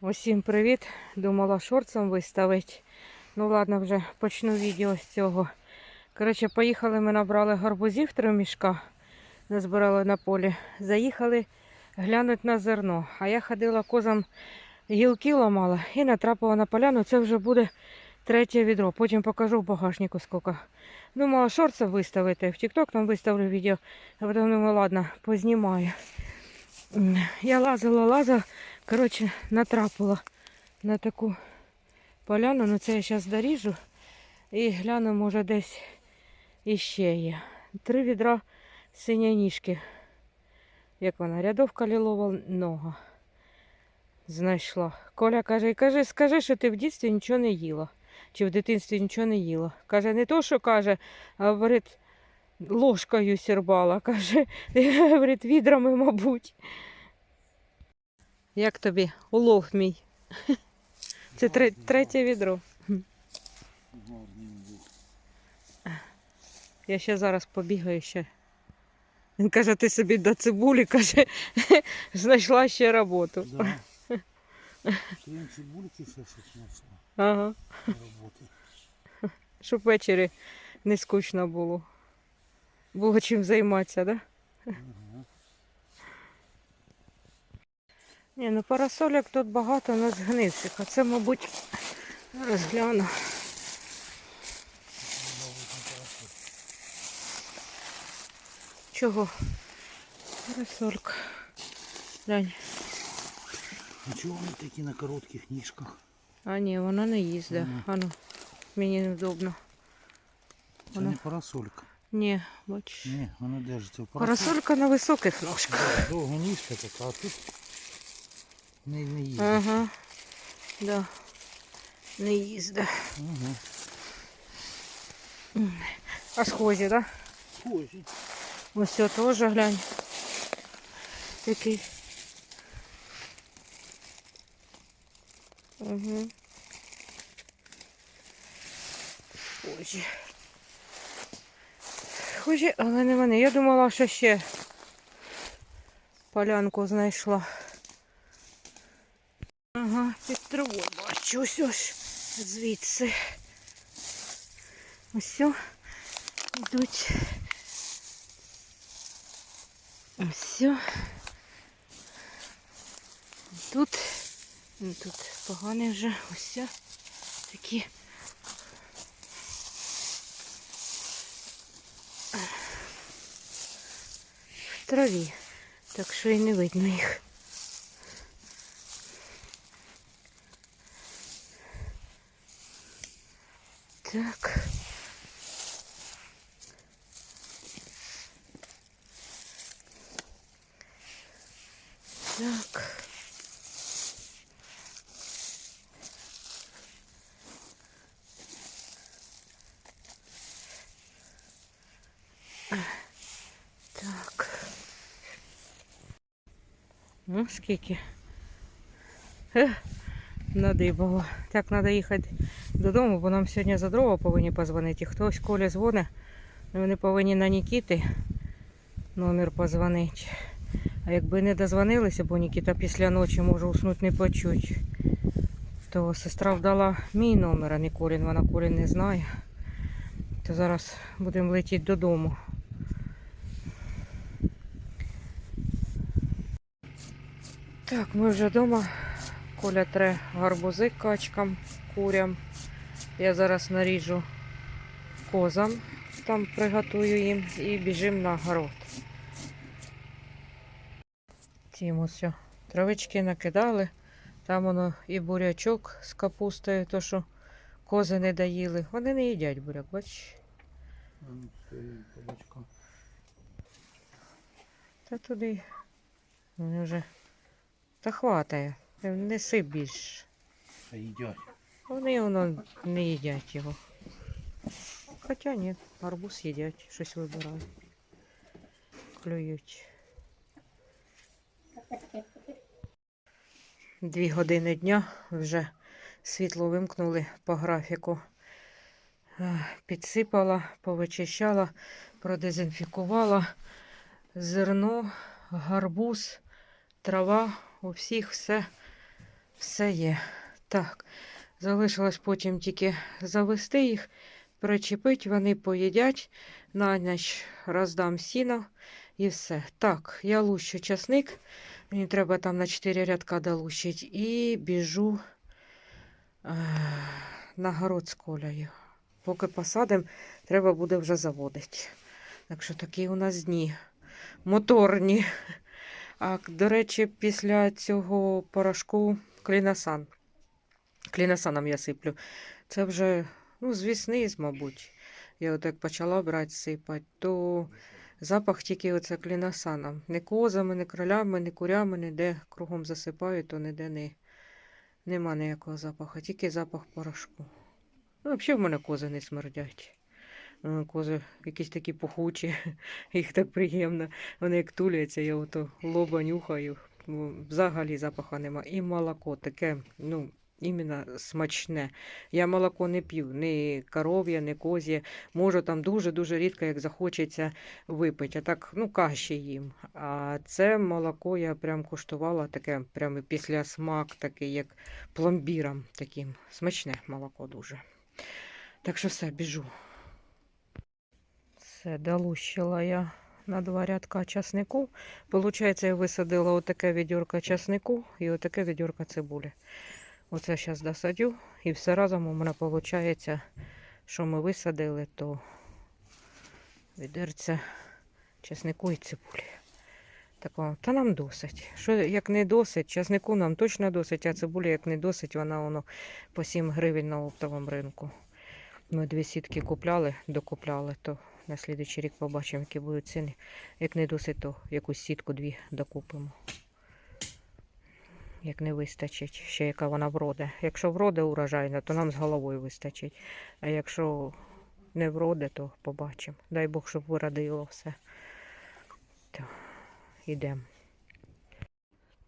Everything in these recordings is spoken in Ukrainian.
Усім привіт! Думала шорцом виставити. Ну ладно, вже почну відео з цього. Коротше, поїхали, ми набрали гарбузів три мішка, назбирали на полі. Заїхали глянуть на зерно. А я ходила козам гілки ламала і натрапила на поляну. Це вже буде третє відро. Потім покажу в багажнику скільки. Думала шорцем виставити. В TikTok там виставлю відео. А потім думаю, ладно, познімаю. Я лазила, лазила. Коротше, натрапила на таку поляну. Ну це я зараз доріжу і гляну, може десь іще є. Три відра синяніжки. Як вона? Рядовка лілова нога. Знайшла. Коля каже, кажи, скажи, що ти в дитинстві нічого не їла. Чи в дитинстві нічого не їла. Каже, не то, що каже, а говорить, ложкою сірбала. Каже, говорить, відрами, мабуть. Як тобі улов мій? Це тре- третє відро. Я ще зараз побігаю ще. Він каже, ти собі до цибулі, каже, знайшла ще роботу. Да. Крем цибульки ще щось знайшла Ага. на. Щоб ввечері не скучно було. Було чим займатися, так? Да? Ага. Ні, ну парасольок тут багато на згнивших, а це, мабуть, розгляну. Чого? Парасолька. Глянь. А чого вони такі на коротких ніжках? А ні, вона не їздить. Ага. А ну, мені невдобно. Це Вона- не парасолька. Ні, бач. Ні, вона держиться в Парасолька на високих ножках. Довга ніжка така, а тут не, не їздить. Ага. Да. Не їздить. Ага. А схожі, так? Да? Схожі. Ось це теж глянь. Який. Угу. Схожі. Схожі, але не вони. Я думала, що ще полянку знайшла. Ага, під травою бачу. Ось ось звідси. Ось йдуть. Все. Тут, ну, тут погані вже ось такі. В траві, так що і не видно їх. Так. Так. Так. Ну, скільки? Надибало. Так, треба їхати додому, бо нам сьогодні за дрова повинні позвонити. Хтось Коля дзвонить, вони повинні на Нікіти номер позвонити. А якби не дозвонилися, бо Нікіта після ночі може уснути не почуть, то сестра вдала мій номер, а не Колін, вона Колін не знає. То зараз будемо летіти додому. Так, ми вже вдома. Коля тре гарбузи качкам, курям. Я зараз наріжу козам, там приготую їм і біжимо на город. Тім все. Травички накидали. Там воно і бурячок з капустою, то що кози не доїли. Вони не їдять буряк, бач. Та туди. Вони вже. Та хватає. Не сип більше. А їдять. Вони воно не їдять його. Хоча ні, арбуз їдять, щось вибирають. Клюють. Дві години дня вже світло вимкнули по графіку. Е, Підсипала, повичищала, продезінфікувала зерно, гарбуз, трава, у всіх все Все є. Так. Залишилось потім тільки завести їх, причепить, вони поїдять. На ніч роздам сіно і все. Так, я лущу часник. Мені треба там на 4 рядка долущить. І біжу е, на город з колею. Поки посадимо, треба буде вже заводити. Так що такі у нас дні моторні. А, до речі, після цього порошку клінасан. Клінасаном я сиплю. Це вже, ну, з мабуть. Я от як почала брати сипати, то запах тільки оце клінасаном. Не козами, не кролями, не курями, ніде кругом засипаю, то ніде не, нема ніякого запаху, тільки запах порошку. Ну, взагалі в мене кози не смердять. Е, Кози якісь такі пухучі, їх так приємно. Вони як туляться, я ото лоба нюхаю. Ну, Взагалі запаха нема. І молоко таке, ну, іменно смачне. Я молоко не п'ю, ні коров'я, ні коз'є. Можу там дуже-дуже рідко, як захочеться випити. А так, ну, каші їм. А це молоко я прям куштувала, таке прям після смак, такий, як пломбіром таким. Смачне молоко дуже. Так що все, біжу. Все, долущила я на два рядка часнику. Получається, я висадила отаке відьорка часнику і отаке відьорка цибулі. Оце зараз досадю. І все разом у мене виходить, що ми висадили, то відерця часнику і цибулі. Такого, та нам досить. Що як не досить, часнику нам точно досить, а цибулі як не досить, вона воно по 7 гривень на оптовому ринку. Ми дві сітки купляли, докупляли, то на слідуючий рік побачимо, які будуть ціни. Як не досить, то якусь сітку дві докупимо. Як не вистачить, ще яка вона вроде. Якщо вроде урожайна, то нам з головою вистачить. А якщо не вроде, то побачимо. Дай Бог, щоб виродило все. То йдемо.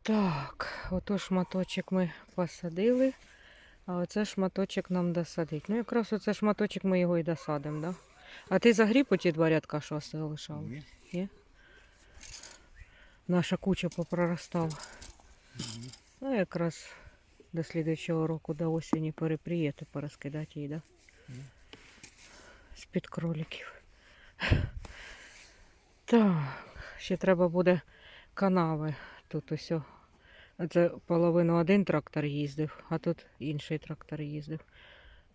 Так, ото шматочок ми посадили, а оце шматочок нам досадить. Ну, якраз оце шматочок ми його і досадимо, да? А ти загріб оті два рядка, що залишав? Ні. Наша куча попроростала. Ну, якраз до слідуючого року, до осені перепрієти, порозкидати її, да? З-під кроликів. Так, ще треба буде канави. Тут ось. Це половину один трактор їздив, а тут інший трактор їздив.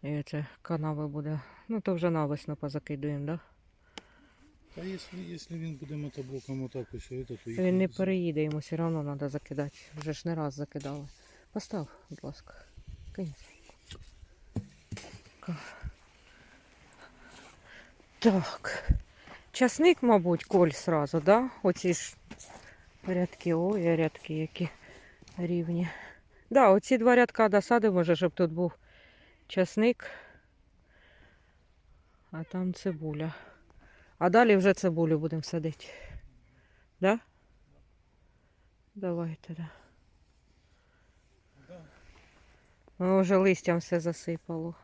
І це канави буде. Ну, то вже навесно позакидуємо, да? Та якщо, якщо він буде мотоблоком отак ось, то їх Він не переїде, йому все одно треба закидати. Вже ж не раз закидали. Постав, будь ласка. Кинь. Так. Часник, мабуть, коль сразу, да? Оці ж рядки. Ой, рядки які рівні. Да, оці два рядка досади, може, щоб тут був часник. А там цибуля. А далі вже цибулю будемо садити. Да? Давайте, да. Воно вже листям все засипало.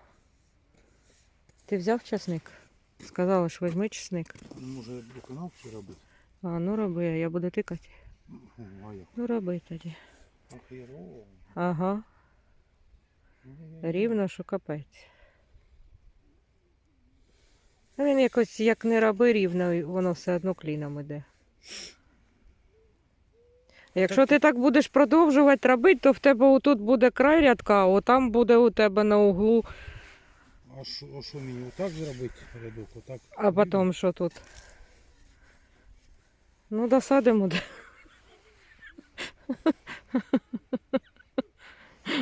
Ти взяв часник? Сказала, що візьми часник. Ну, Може до канавки робити? А ну роби, я буду тикати. Ну роби тоді. Ага, рівно, що капець. А він якось як не роби рівно, воно все одно кліном іде. Якщо ти так будеш продовжувати робити, то в тебе отут буде край рядка, а там буде у тебе на углу, А що, а що мені отак зробити рядок? Отак? а потім що тут? Ну, досадимо.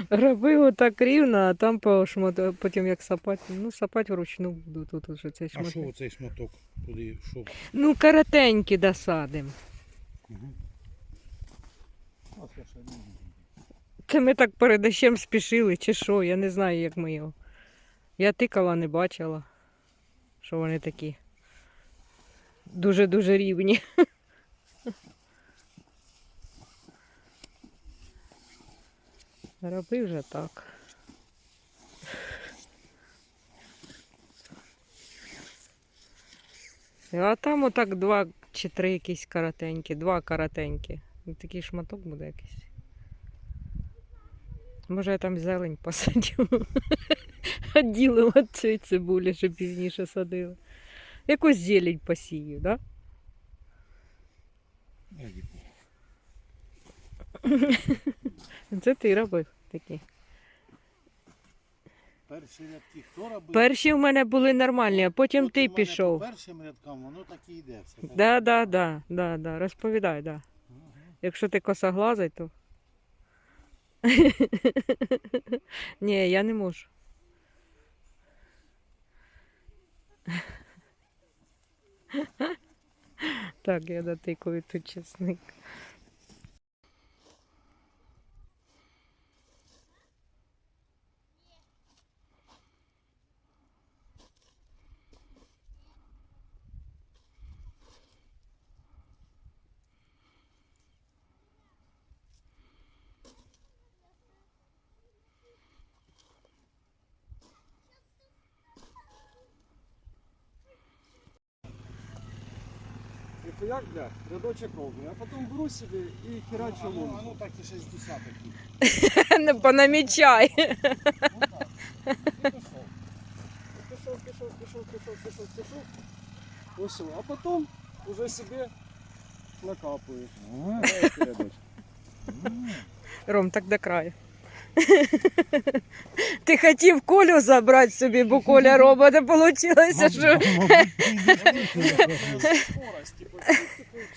де. Роби отак рівно, а там по шмату, потім як сапати. Ну, сапати вручну буду тут уже цей шматок. А що оцей шматок? Туди, що? Ну, коротенькі досадимо. Угу. Це ми так перед дощем спішили, чи що, я не знаю, як ми його. Я тикала, не бачила, що вони такі дуже-дуже рівні. Роби вже так. А там отак два чи три якісь коротенькі, два коротенькі. Ну, Такий шматок буде якийсь. Може, я там зелень посадю. Відділимо від цієї цибулі, що пізніше садила. Якусь зелень посію, да? Це ти робив такі. Перші рядки хто робив? Перші в мене були нормальні, а потім От у ти мене пішов. По першим рядкам воно так і йде. Все так. Да, да, да, да, да. Розповідай, да. Якщо ти косоглазий, то. Ні, я не можу. Так, я дотикую тут чесник. Ніхуяк, бля, рядочок ровний, а потім беру собі і херачу А ну, а лунку. ну так і 60 такі. Не понамічай. Ну так. І пішов. Пішов, пішов, пішов, пішов, пішов, пішов. Ось, а потім уже собі накапуєш. Ром, так до краю. Ти хотів Колю забрати собі, бо Коля робить, а вийшло, що. Скорость, типу,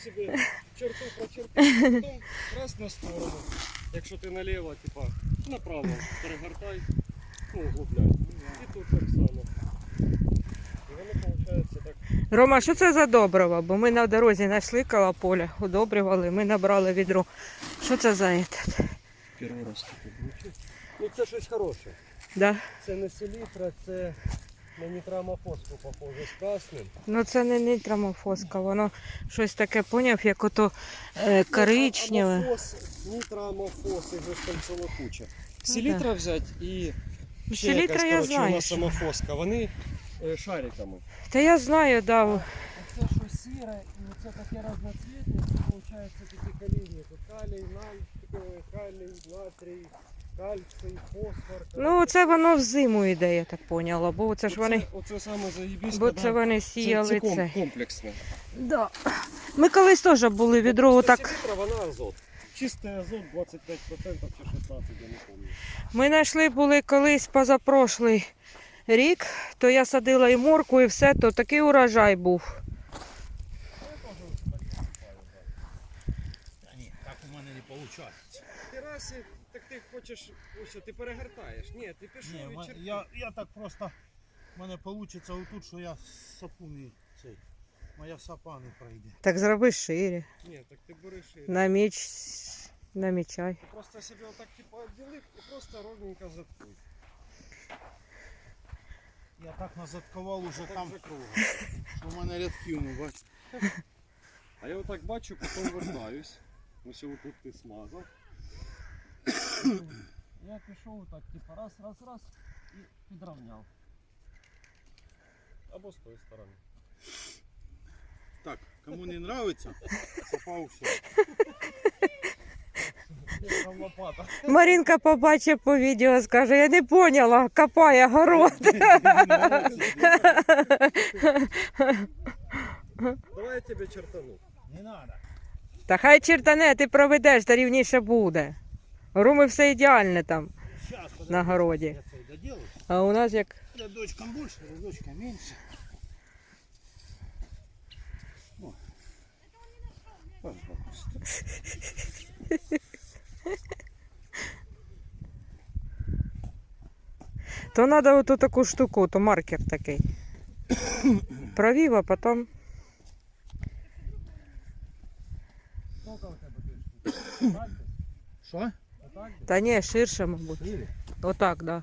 собі черту прочертив, раз на сторону. Якщо ти наліво, типа, направо перегортай, ну, углубляй. І тут так само. І воно виходить так. Рома, що це за добрива? Бо ми на дорозі знайшли коло поля, удобрювали, ми набрали відро. Що це за этот? Перший раз таке. Ну це щось хороше. Да? Це не селітра, це на нітрамофоску похоже з красним. Ну це не нітрамофоска, воно щось таке поняв, як ото е, коричневе. Амофос, нітрамофос, ж там ціла куча. Ну, Селітра взяти і ще селітра якась, я коротше, у знаю, нас що. самофоска. Вони е, шариками. Та я знаю, да. Оце що сіре, і оце таке разноцвітне, це виходить такі калійні. Тут калій, наль, калій, натрій, кальцій, фосфор. Ну це воно взиму йде, я так поняла, бо це ж вони. Оце, оце саме заїбісь, Бо це вони сіяли це це. комплексне. Да. Ми колись теж були відро Це так. селітра, вона азот. Чистий азот 25% чи 16, я не пам'ятаю. Ми знайшли були колись позапрошлий рік, то я садила і морку, і все, то такий урожай був. Та ні, так у мене не виходить. Так хочеш, ось ти перегортаєш. Ні, ти пішов Ні, і ма- чер... я, я так просто, в мене вийде отут, що я сапу не цей. Моя сапа не пройде. Так зроби шире. Ні, так ти береш і... Наміч, намічай. Ти просто себе отак типу відділив і просто ровненько заткнув. Я так назадкував уже Так там, же кругом. що в мене рядків не бачиш. А я отак бачу, потім вертаюсь. Ось отут ти смазав. Я пішов так, типу, раз, раз, раз і підравняв. Або з тої сторони. Так, кому не нравится, сапа все. Там лопата. Марінка побачить по відео, скаже, я не поняла, копає город. Давай я тебе чертану. Не надо. Та хай чертане, ти проведеш, та рівніше буде. Руми все ідеальне там. Сейчас, подожди, На. Я доделаю. А у нас як Рядочком больше, рядочком. О. Пожалуйста. То треба оту таку штуку, то маркер такий. Провів, а потім. Сколько у тебе? Що? Та ні, ширше, мабуть. Шире? Отак, да.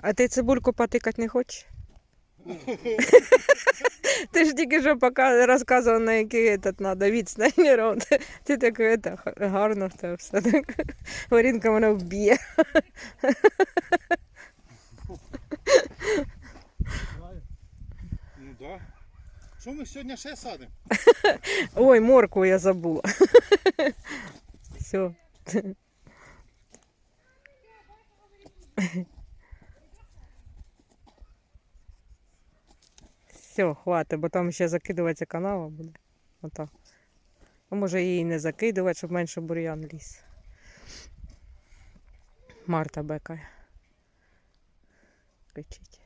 А ти цибульку потикати не хочеш? Ти ж тільки що пока розказував, на який этот надо відстань рот. Ти так это, гарно це все. Так. Марінка мене вб'є. Ну да. Що ми сьогодні ще садимо? Ой, моркву я забула. Все. Все, хватить, бо там ще закидуватися канава буде. Отак. А може її не закидувати, щоб менше бур'ян ліз. Марта бекає. Кричить.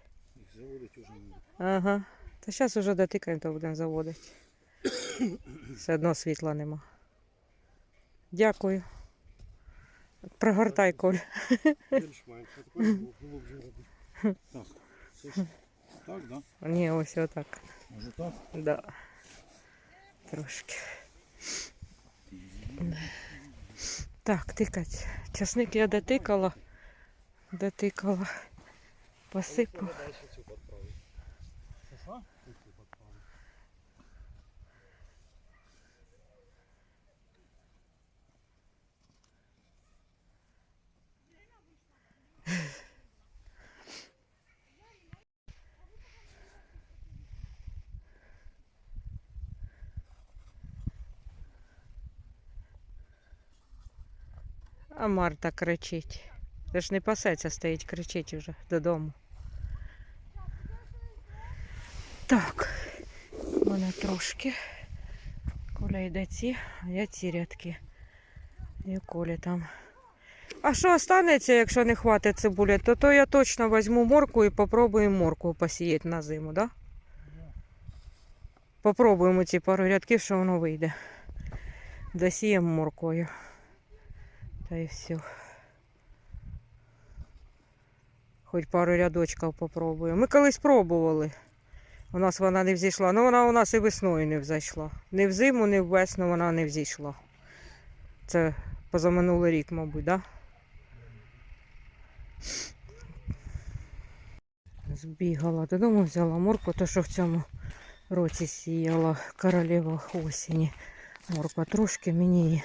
Заводить уже. Ага. Та зараз уже дотикаємо, то будемо заводити. Все одно світла нема. Дякую. Пригортай, Коль. Так, так, да? Ні, ось отак. Може так? Да. Трошки. Так, тикать. Часник я дотикала. Дотикала. Посипала. Далі цю підправити. Це що? А Марта кричить. Це ж не пасеться, стоїть, кричить вже додому. Так, у мене трошки. Коля йде ці, а я ці рядки. І Коля там. А що останеться, якщо не хватить цибулі, то, то я точно візьму морку і попробую морку посіяти на зиму, да? Попробуємо ці пару рядків, що воно вийде. Досіємо моркою. Та і все. Хоч пару рядочків попробую. Ми колись пробували. У нас вона не взійшла. Ну вона у нас і весною не взійшла. Ні в зиму, ні в весну вона не взійшла. Це позаминулий рік, мабуть, так? Да? Збігала додому, взяла морку, то що в цьому році сіяла королева осені. Морква трошки мені її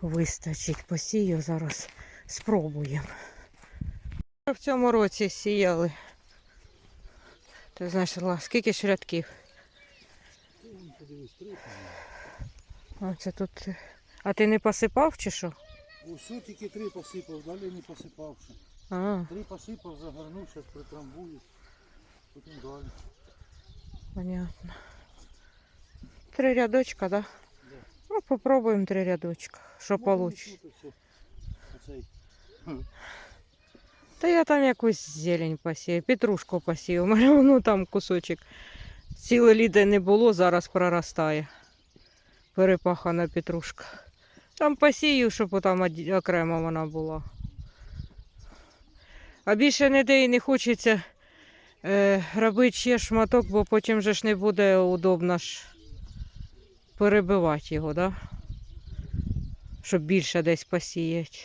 вистачить. Посію зараз спробуємо. В цьому році сіяли. Ти знаєш, Ла, скільки ж рядків? Ну, А це тут. А ти не посипав чи що? Усю тільки три посипав, далі не посипав ще. А, Три посипав, загорнув, зараз притрамбую. Потім далі. понятно. Три рядочка, да? Да. Ну, попробуємо три рядочка. Що вийде. і тут ось Оцей. Та я там якусь зелень посію, петрушку посію. У мене там кусочок. Ціле літо не було, зараз проростає. Перепахана петрушка. Там посію, щоб там окремо вона була. А більше ніде і не хочеться е, робити ще шматок, бо потім же ж не буде удобно ж перебивати його, да? щоб більше десь посіяти.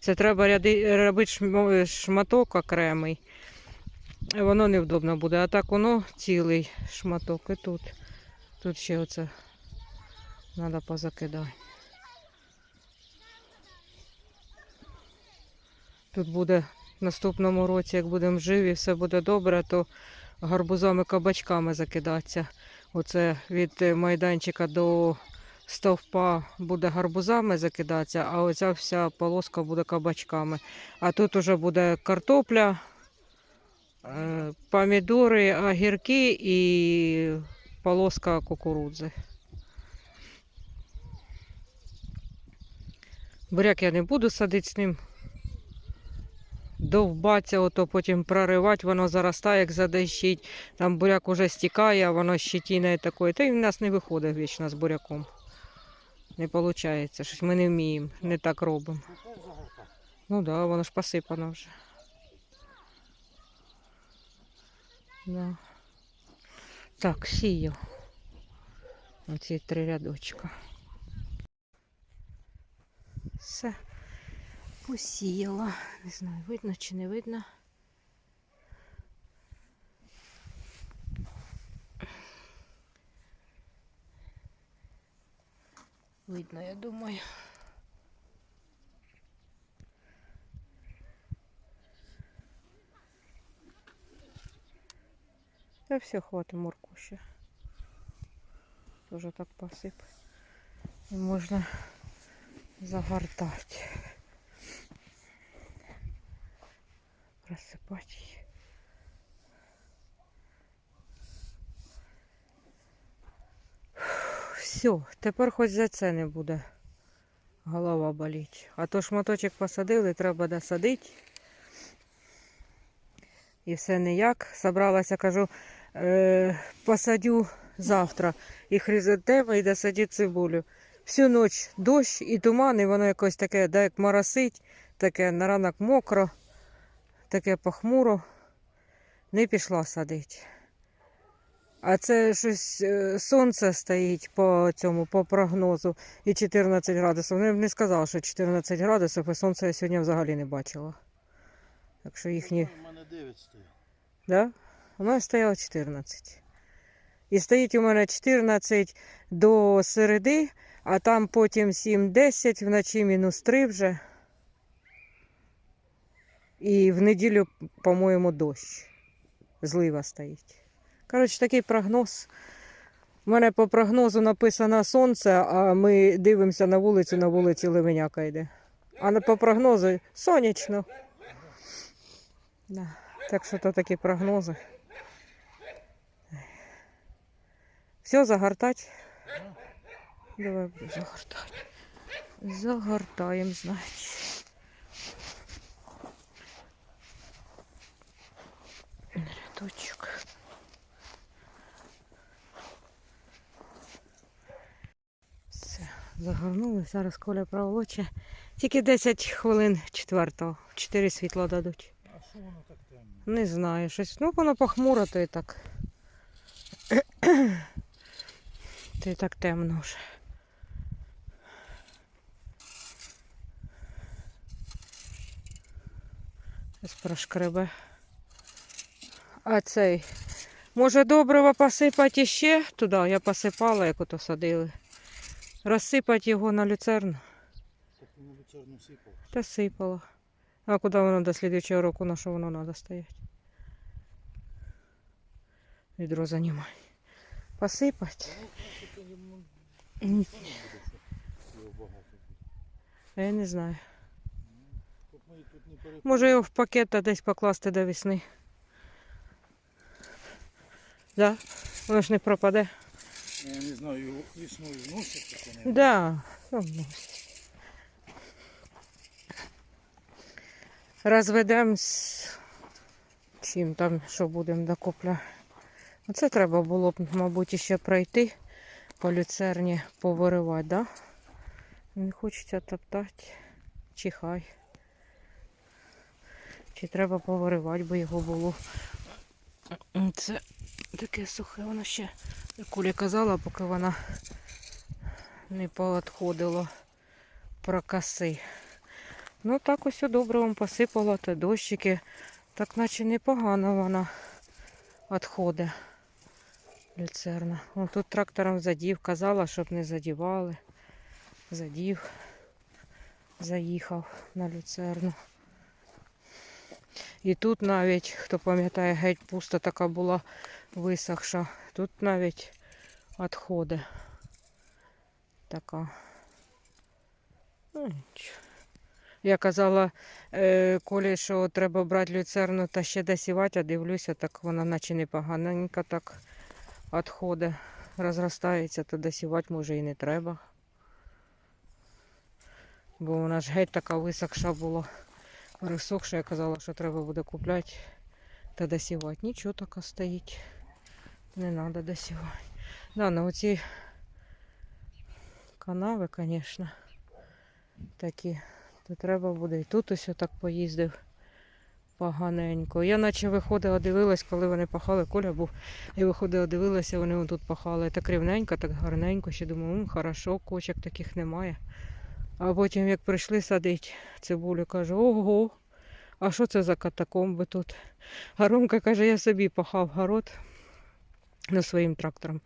Це треба ряди, робити шматок окремий. Воно невдобно буде. А так воно цілий шматок. І тут. Тут ще оце треба позакидати. Тут буде в наступному році, як будемо живі, все буде добре, то гарбузами кабачками закидатися. Оце від майданчика до стовпа буде гарбузами закидатися, а оця вся полоска буде кабачками. А тут уже буде картопля, е, помідори, огірки і полоска кукурудзи. Буряк я не буду садити з ним. Довбаться, ото потім проривати, воно заростає, як задещить. Там буряк уже стікає, воно щетінає такою. Та й в нас не виходить вічно з буряком. Не виходить. Щось ми не вміємо, не так робимо. Ну, так, да, воно ж посипано вже. Да. Так, сію. Оці три рядочка. Все. Посіяла. Не знаю, видно чи не видно. Видно, я думаю. Та все, хватить морку ще. Теж так посипати. І можна загортати. Просипати її. Все, тепер хоч за це не буде голова боліть. А то шматочок посадили, треба досадити. І все ніяк. Собралася, кажу, е, посадю завтра і хризантеми, і досадю цибулю. Всю ніч дощ і туман, і воно якось таке, да, як моросить, таке на ранок мокро, таке похмуро. Не пішла садити. А це щось е, сонце стоїть по цьому, по прогнозу, і 14 градусів. Вони б не сказали, що 14 градусів, і сонце я сьогодні взагалі не бачила. Так що їхні. У мене 9 стоїть. Да? У мене стояло 14. І стоїть у мене 14 до середи, а там потім 7-10, вночі мінус 3 вже. І в неділю, по-моєму, дощ. Злива стоїть. Коротше, такий прогноз. У мене по прогнозу написано сонце, а ми дивимося на вулицю, на вулиці Левеняка йде. А на- по прогнозу сонячно. Да. Так що то такі прогнози. Все, загортать. Давай загортати. Загортаємо, значить. Рядочок. Загорнули. Зараз Коля проволоче. Тільки 10 хвилин четвертого. 4 світла дадуть. А що воно так темно? Не знаю, щось. Ну, воно похмуро, то і так. то і так темно вже. Зараз прошкребе. А цей. Може добриво посипати ще туди? Я посипала, як ото садили. Розсипати його на люцерну. Так воно люцерну сипав. Та сипала. А куди воно до слідчого року, на що воно треба стояти? Відро занімай. Посипати. Ну, буде. Я не знаю. Перепали. Може його в пакет та десь покласти до весни. Да? Воно ж не пропаде. Я не знаю, його весною зносять таке не. Да. ну, ну. Розведемо з чим там, що будемо докупля. Оце треба було б, мабуть, ще пройти по люцерні, повиривати, да? Не хочеться топтати. Чи хай. Чи треба повиривати, бо його було. Це таке сухе, воно ще Куля казала, поки вона не поотходило прокаси. Ну так ось добре вам посипало, та дощики. Так наче непогано вона відходить. Люцерна. Вон тут трактором задів, казала, щоб не задівали. Задів, заїхав на люцерну. І тут навіть, хто пам'ятає, геть пуста така була висохша. Тут навіть відходи. Така. Ну. Я казала е, Колі, що треба брати люцерну та ще досівати, а дивлюся, так вона наче непоганенька так відходи. Розростається, то досівати може і не треба. Бо вона ж геть така висохша була. Пересохша, я казала, що треба буде купляти та досівати. Нічого така стоїть. Не треба досівати. Да, на оці канави, звісно, такі. То треба буде. І тут ось так поїздив поганенько. Я наче виходила, дивилась, коли вони пахали. Коля був. Я виходила, дивилася, вони тут пахали. Так рівненько, так гарненько. Ще думаю, «М, хорошо, кочок таких немає. А потім, як прийшли садити цибулю, кажу, ого, а що це за катакомби тут? А Ромка каже, я собі пахав город ну, своїм трактором.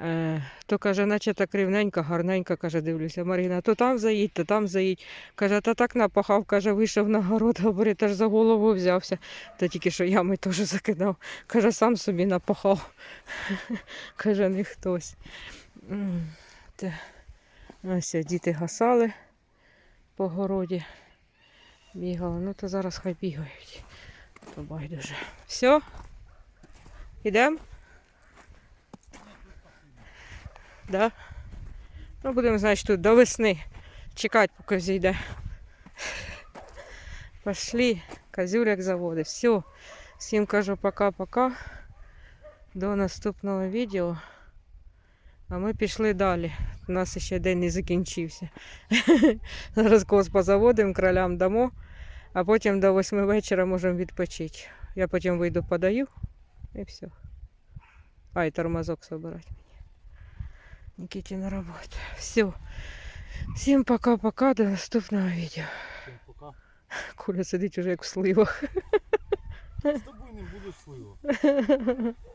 Е, то каже, наче так рівненько, гарненько, каже, дивлюся, Маріна, то там заїдь, то там заїдь. Каже, та так напахав, каже, вийшов на город, говорить, аж за голову взявся. Та тільки що ями теж закидав. Каже, сам собі напахав. каже, не хтось. Ось діти гасали по городі. Бігали. Ну то зараз хай бігають. То байдуже. Все? Ідемо? Да? Ну, будемо, значить, тут до весни чекати, поки зійде. Пошли. Козюляк заводить. Все. Всім кажу пока-пока. До наступного відео. А ми пішли далі. У нас ще день не закінчився. Зараз кос позаводимо, кролям дамо, а потім до 8 вечора можемо відпочити. Я потім вийду подаю і все. А, і тормозок собирати мені. Нікіті на роботу. Все. Всім пока-пока, до наступного відео. Всім пока. Коля сидить уже як в сливах. З тобою не буде слива.